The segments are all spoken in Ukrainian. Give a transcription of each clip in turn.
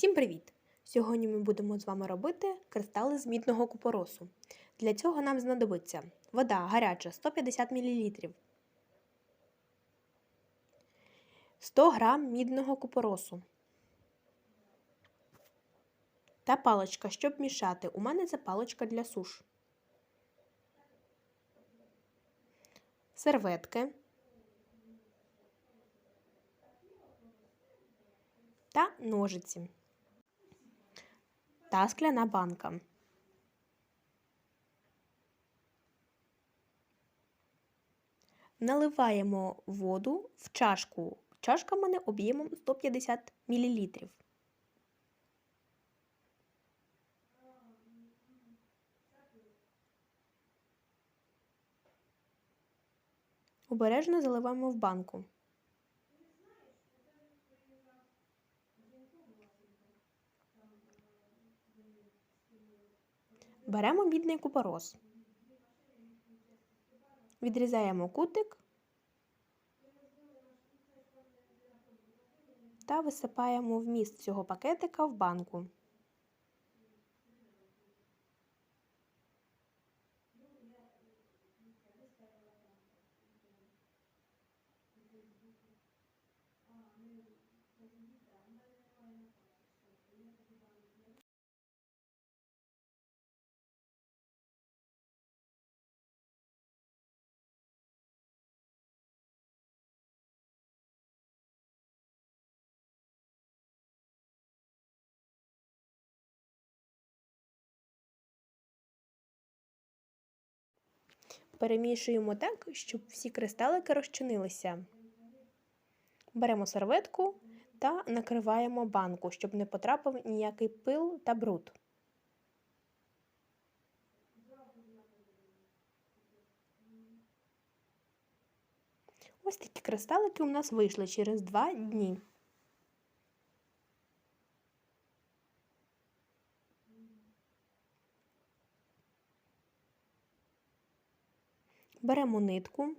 Всім привіт! Сьогодні ми будемо з вами робити кристали з мідного купоросу. Для цього нам знадобиться вода гаряча 150 мл, 100 г мідного купоросу та паличка, щоб мішати. У мене це паличка для суш. Серветки. Та ножиці та скляна банка. Наливаємо воду в чашку. Чашка в мене об'ємом 150 мл. Обережно заливаємо в банку. Беремо мідний купорос, відрізаємо кутик та висипаємо вміст цього пакетика в банку. Перемішуємо так, щоб всі кристалики розчинилися. Беремо серветку та накриваємо банку, щоб не потрапив ніякий пил та бруд. Ось такі кристалики у нас вийшли через два дні. Беремо нитку.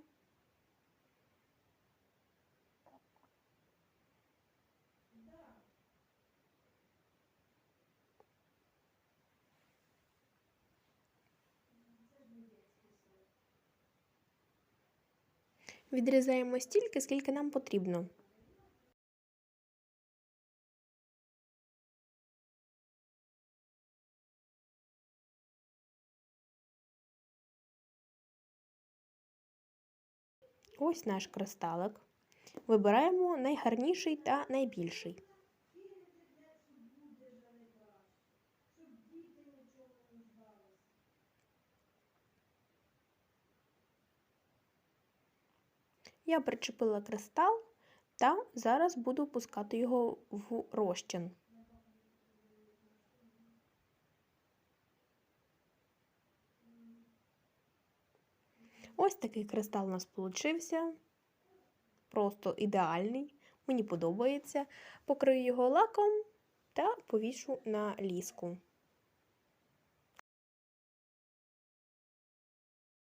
Відрізаємо стільки, скільки нам потрібно. Ось наш кристалик. Вибираємо найгарніший та найбільший. Я причепила кристал та зараз буду пускати його в розчин. Ось такий кристал у нас получився. Просто ідеальний. Мені подобається. Покрию його лаком та повішу на ліску.